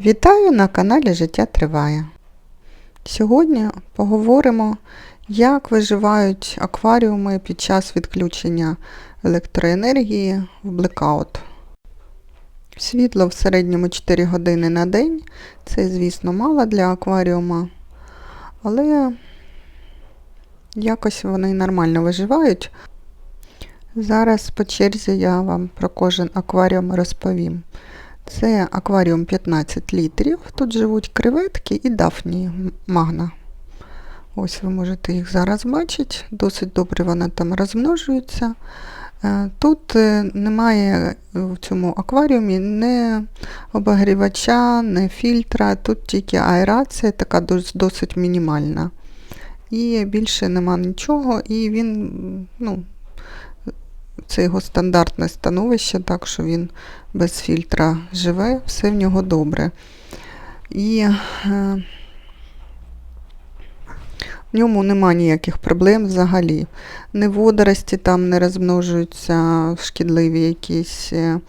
Вітаю на каналі Життя Триває. Сьогодні поговоримо, як виживають акваріуми під час відключення електроенергії в блекаут. Світло в середньому 4 години на день. Це, звісно, мало для акваріума, але якось вони нормально виживають. Зараз по черзі я вам про кожен акваріум розповім. Це акваріум 15 літрів. Тут живуть креветки і дафні магна. Ось ви можете їх зараз бачити. Досить добре вони там розмножуються. Е, Тут е, немає в цьому акваріумі ні обогрівача, ні фільтра, тут тільки аерація, така досить мінімальна. І більше нема нічого, і він, ну, це його стандартне становище, так що він без фільтра живе, все в нього добре. І е, в ньому нема ніяких проблем взагалі. Не водорості там не розмножуються, шкідливі якісь. е,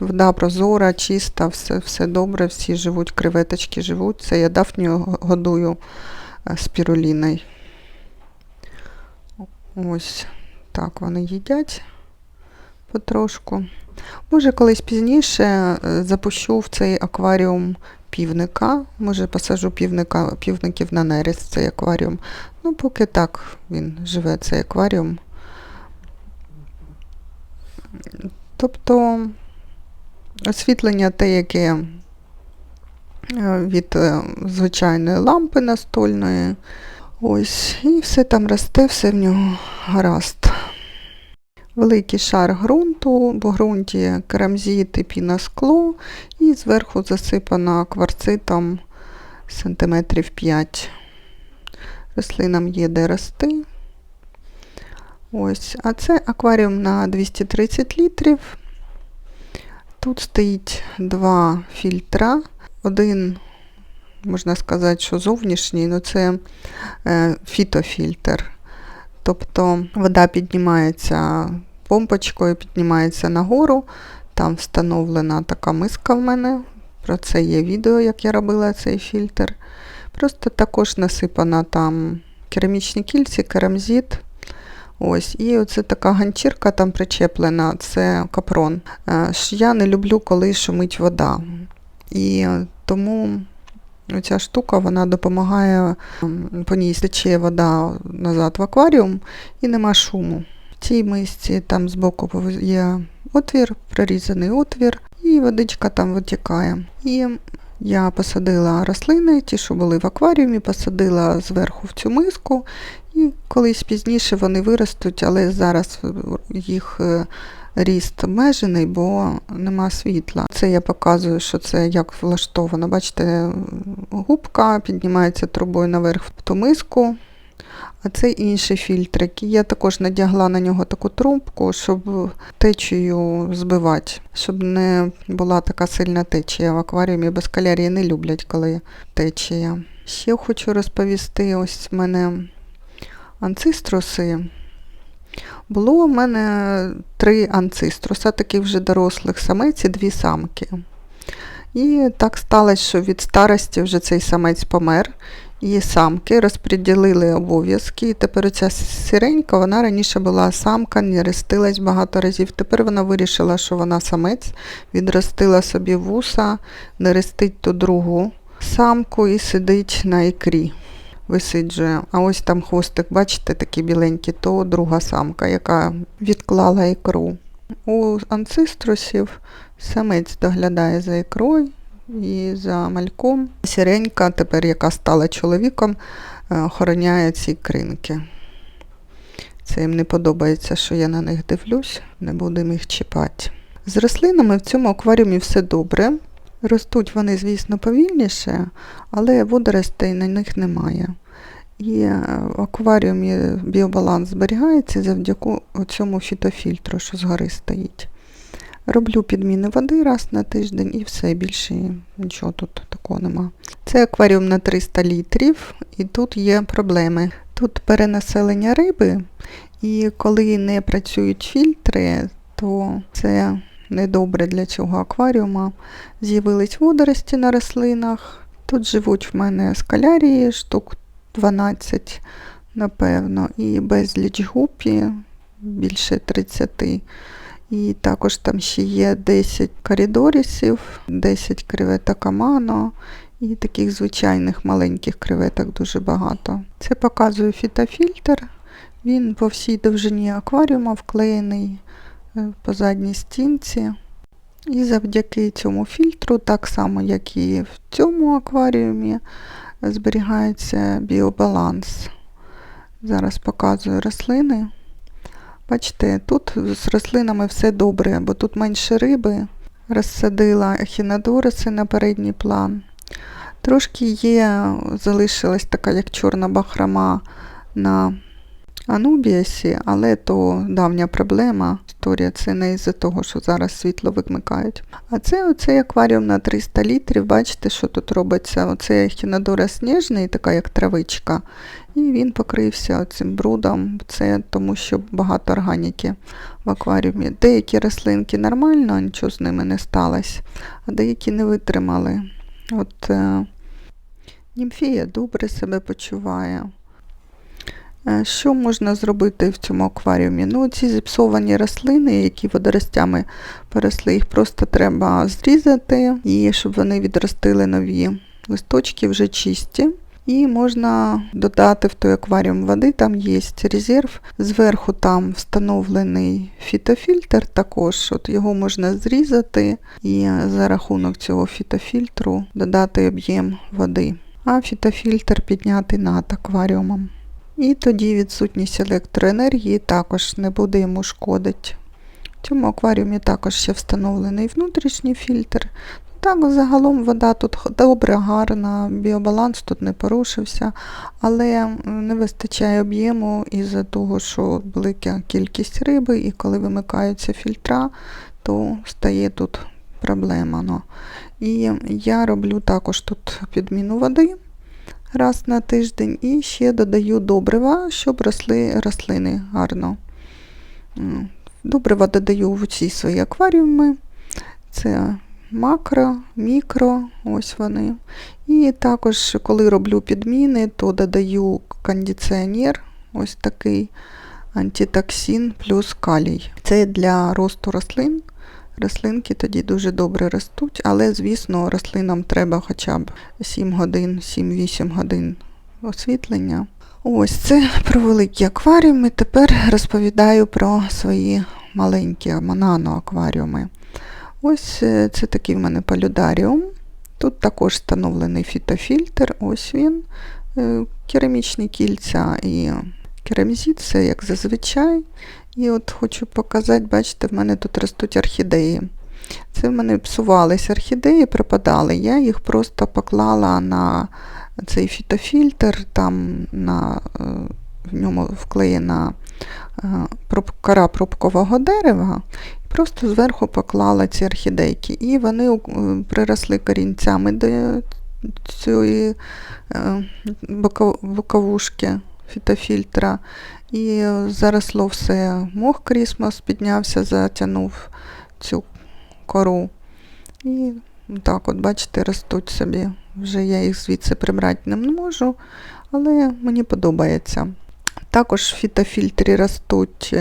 Вода прозора, чиста, все, все добре, всі живуть, креветочки живуть. Це я дафнію годую е, спіруліною. Ось так вони їдять потрошку. Може, колись пізніше е, запущу в цей акваріум півника. Може, посажу півника, півників на нерест цей акваріум. Ну, поки так він живе, цей акваріум. Тобто освітлення те, яке е, від е, звичайної лампи настольної. Ось, і все там росте, все в нього гаразд. Великий шар ґрунту, в ґрунті керамзит і піноскло, і зверху засипана кварцитом сантиметрів 5. Рослинам є де рости. Ось, а це акваріум на 230 літрів. Тут стоїть два фільтра. Один, можна сказати, що зовнішній, ну це е, фітофільтр. Тобто вода піднімається помпочкою, піднімається нагору. Там встановлена така миска в мене. Про це є відео, як я робила цей фільтр. Просто також насипана там керамічні кільці, керамзит. Ось, і оце така ганчірка там причеплена, це капрон. Е, Я не люблю, коли шумить вода. І тому ця штука вона допомагає, по ній стече вода назад в акваріум і нема шуму. Цій мисці там збоку є отвір, прорізаний отвір, і водичка там витікає. І я посадила рослини, ті, що були в акваріумі, посадила зверху в цю миску, і колись пізніше вони виростуть, але зараз їх е, ріст обмежений, бо нема світла. Це я показую, що це як влаштовано. Бачите, губка піднімається трубою наверх в ту миску. А це інший фільтр, який я також надягла на нього таку трубку, щоб течію збивати, щоб не була така сильна течія в акваріумі. Безкалярії не люблять, коли течія. Ще хочу розповісти: ось в мене анциструси. Було в мене три анциструса, таких вже дорослих самець і дві самки. І так сталося, що від старості вже цей самець помер, і самки розподілили обов'язки. І тепер ця сиренька, вона раніше була самка, не рестилась багато разів. Тепер вона вирішила, що вона самець, відростила собі вуса, не рестить ту другу самку і сидить на ікрі. Висиджує. А ось там хвостик, бачите, такий біленький, то друга самка, яка відклала ікру. У анциструсів самець доглядає за ікрою і за мальком. Сіренька, тепер яка стала чоловіком, е, охороняє ці кринки. Це їм не подобається, що я на них дивлюсь, не будемо їх чіпати. З рослинами в цьому акваріумі все добре. Ростуть вони, звісно, повільніше, але водоростей на них немає. І е, в акваріумі біобаланс зберігається завдяки цьому фітофільтру, що згори стоїть. Роблю підміни води раз на тиждень і все, більше нічого тут такого нема. Це акваріум на 300 літрів, і тут є проблеми. Тут перенаселення риби, і коли не працюють фільтри, то це недобре для цього акваріума. З'явились водорості на рослинах. Тут живуть в мене скалярії, штук 12, напевно, і безліч гупі, більше 30. І також там ще є 10 коридорісів, 10 креветок амано і таких звичайних маленьких креветок дуже багато. Це показує фітофільтр. Він по всій довжині акваріума вклеєний е, по задній стінці. І завдяки цьому фільтру, так само, як і в цьому акваріумі, зберігається біобаланс. Зараз показую рослини. Бачите, тут з рослинами все добре, бо тут менше риби. Розсадила хінадороси на передній план. Трошки є, залишилась така, як чорна бахрома на Анубіасі, але то давня проблема. Історія це не із-за того, що зараз світло вимикають. А це оцей акваріум на 300 літрів. Бачите, що тут робиться? Оце ехінодора сніжний, така як травичка. І він покрився цим брудом. Це тому, що багато органіки в акваріумі. Деякі рослинки нормально, нічого з ними не сталося, а деякі не витримали. От е, німфія добре себе почуває. Е, Що можна зробити в цьому акваріумі? Ну, ці зіпсовані рослини, які водоростями поросли, їх просто треба зрізати, і щоб вони відростили нові листочки вже чисті. І можна додати в той акваріум води, там є резерв. Зверху там встановлений фітофільтр також. От Його можна зрізати і за рахунок цього фітофільтру додати об'єм води. А фітофільтр підняти над акваріумом. І тоді відсутність електроенергії також не буде йому шкодити. В цьому акваріумі також ще встановлений внутрішній фільтр. Так, загалом вода тут добре, гарна, біобаланс тут не порушився, але не вистачає об'єму із-за того, що велика кількість риби, і коли вимикаються фільтра, то стає тут проблема. Ну. І я роблю також тут підміну води раз на тиждень і ще додаю добрива, щоб росли рослини гарно. Добрива додаю в ці свої акваріуми. Це макро, мікро, ось вони. І також, коли роблю підміни, то додаю кондиціонер, ось такий антитоксин плюс калій. Це для росту рослин. Рослинки тоді дуже добре ростуть, але, звісно, рослинам треба хоча б 7 годин, 7-8 годин освітлення. Ось це про великі акваріуми. Тепер розповідаю про свої маленькі монано-акваріуми. Ось е, це такий в мене полюдаріум. Тут також встановлений фітофільтр, ось він, е, керамічні кільця і керамзит, все як зазвичай. І от хочу показати, бачите, в мене тут ростуть орхідеї. Це в мене псувались орхідеї, припадали. Я їх просто поклала на цей фітофільтр, там на, е, в ньому вклеєна кора пробкового дерева, просто зверху поклала ці орхідейки. І вони е, приросли корінцями до цієї е, боковушки фітофільтра. І заросло все мох крісмос, піднявся, затягнув цю кору. І так, от, бачите, ростуть собі. Вже я їх звідси прибрати не можу, але мені подобається. Також в фітофільтрі ростуть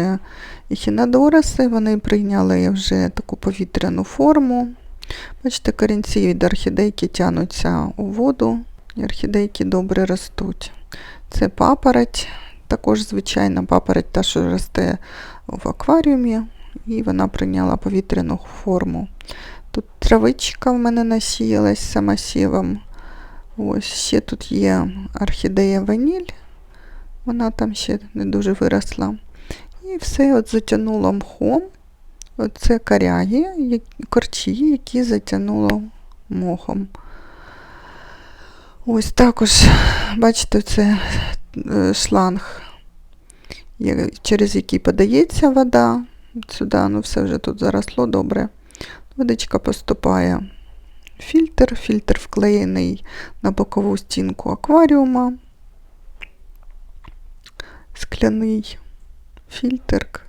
ехінодориси, вони прийняли вже таку повітряну форму. Бачите, корінці від орхідейки тянуться у воду, і орхідейки добре ростуть. Це папороть, також звичайна папороть, та, що росте в акваріумі, і вона прийняла повітряну форму. Тут травичка в мене насіялась самосівом. Ось ще тут є орхідея ваніль, вона там ще не дуже виросла. І все от затягнуло мхом. Оце коряги, корчі, які затягнуло мохом. Ось також, бачите, це е, шланг, через який подається вода. Сюди, ну все вже тут заросло добре. Водичка поступає в фільтр, фільтр вклеєний на бокову стінку акваріума. Скляний фільтр.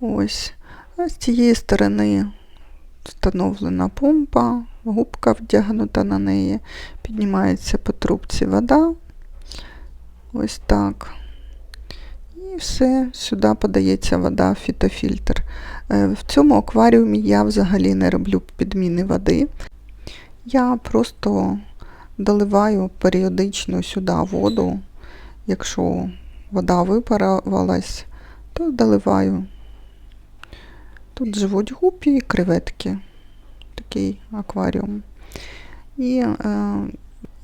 Ось. А з цієї сторони встановлена помпа, губка вдягнута на неї, піднімається по трубці вода. Ось так. І все, сюди подається вода, фітофільтр. Е, В цьому акваріумі я взагалі не роблю підміни води. Я просто доливаю періодично сюди воду. Якщо вода випарувалась, то доливаю. Тут живуть гупі і креветки. Такий акваріум. І, е,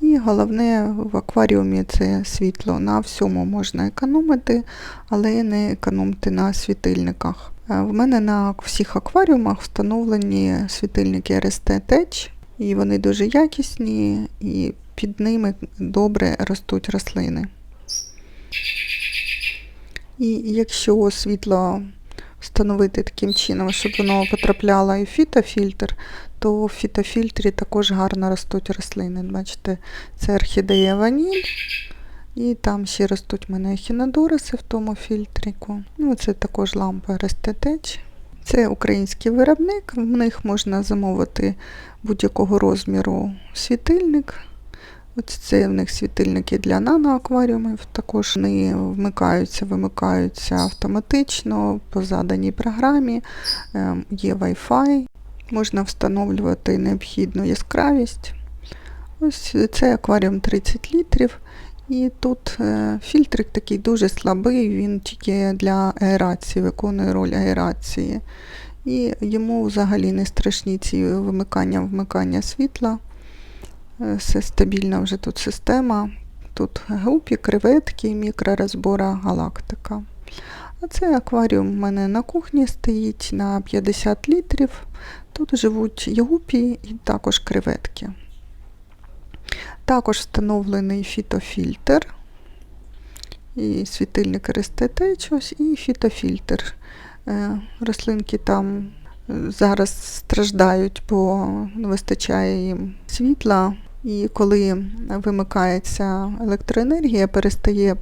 і головне в акваріумі це світло. На всьому можна економити, але не економити на світильниках. Е, В мене на всіх акваріумах встановлені світильники RST Tech, і вони дуже якісні, і під ними добре ростуть рослини. І якщо світло встановити таким чином, щоб воно потрапляло і в фітофільтр, то в фітофільтрі також гарно ростуть рослини. Бачите, це орхідея ваніль, і там ще ростуть мене ехінодориси в тому фільтрику. Ну, це також лампа Рестетеч. Це український виробник, в них можна замовити будь-якого розміру світильник. Ось це в них світильники для наноакваріумів. Також вони вмикаються, вимикаються автоматично по заданій програмі. Ем, Є Wi-Fi, можна встановлювати необхідну яскравість. Ось це акваріум 30 літрів. І тут е, фільтрик такий дуже слабий, він тільки для аерації, виконує роль аерації. І йому взагалі не страшні ці вимикання-вмикання світла. Е, Все стабільна вже тут система. Тут гупі, креветки, мікророзбора галактика. А цей акваріум в мене на кухні стоїть на 50 літрів. Тут живуть гупі і також креветки. Також встановлений фітофільтр, і світильник РСТТ щось, і фітофільтр. Е, Рослинки там зараз страждають, бо не вистачає їм світла. І коли вимикається електроенергія, перестає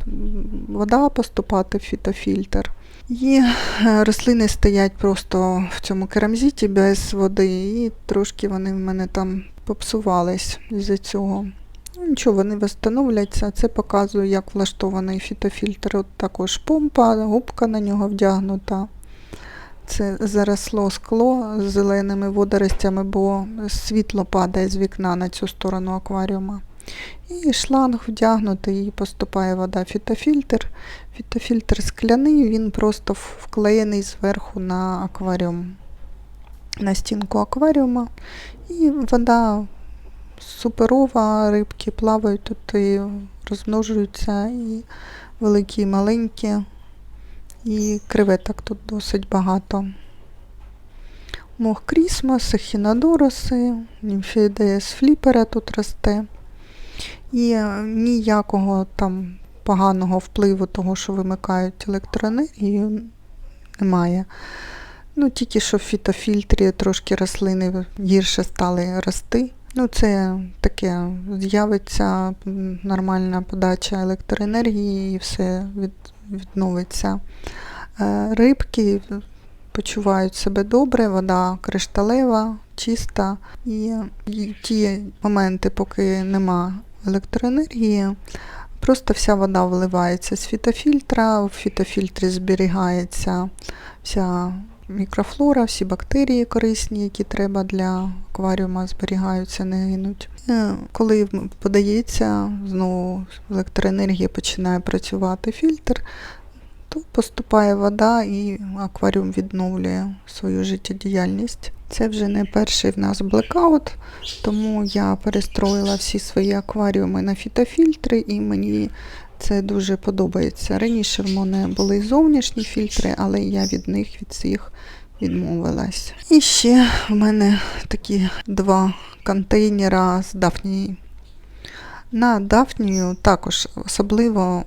вода поступати в фітофільтр. І е, рослини стоять просто в цьому керамзиті без води, і трошки вони в мене там попсувались із-за цього. Ну, нічого, вони встановляться. Це показує, як влаштований фітофільтр. От також помпа, губка на нього вдягнута. Це заросло скло з зеленими водоростями, бо світло падає з вікна на цю сторону акваріума. І шланг вдягнутий, і поступає вода. Фітофільтр. Фітофільтр скляний, він просто вклеєний зверху на акваріум, на стінку акваріума. І вода суперова, рибки плавають тут і розмножуються, і великі, і маленькі, і креветок тут досить багато. Мох крісмас, ехінодороси, німфеїдея з фліпера тут росте. І ніякого там поганого впливу того, що вимикають електроенергію, немає. Ну, тільки що в фітофільтрі трошки рослини гірше стали рости. Ну, це таке з'явиться нормальна подача електроенергії і все від, відновиться. Е, Рибки почувають себе добре, вода кришталева, чиста. І, ті моменти, поки нема електроенергії, просто вся вода вливається з фітофільтра, в фітофільтрі зберігається вся мікрофлора, всі бактерії корисні, які треба для акваріума, зберігаються, не гинуть. Е, Коли подається, знову електроенергія починає працювати фільтр, то поступає вода і акваріум відновлює свою життєдіяльність. Це вже не перший в нас блекаут, тому я перестроїла всі свої акваріуми на фітофільтри і мені це дуже подобається. Раніше в мене були зовнішні фільтри, але я від них від всіх відмовилась. І ще в мене такі два контейнера з дафнією. На дафнію також особливо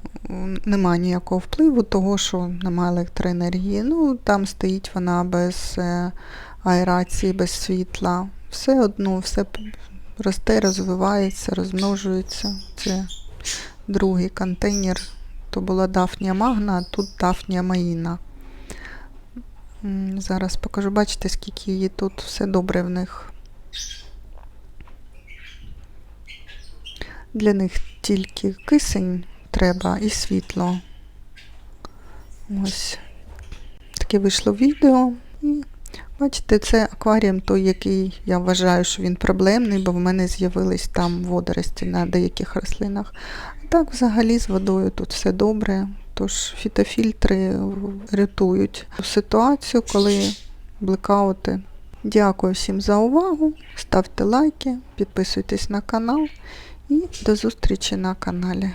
немає ніякого впливу, того, що немає електроенергії. Ну, там стоїть вона без е, аерації, без світла. Все одно, все росте, розвивається, розмножується. Це другий контейнер. То була Дафнія Магна, а тут Дафнія Маїна. Зараз покажу, бачите, скільки її тут, все добре в них. Для них тільки кисень треба і світло. Ось таке вийшло відео. І бачите, це акваріум той, який я вважаю, що він проблемний, бо в мене з'явились там водорості на деяких рослинах. А так, взагалі, з водою тут все добре. Тож фітофільтри рятують ситуацію, коли блекаути. Дякую всім за увагу. Ставте лайки, підписуйтесь на канал і до зустрічі на каналі.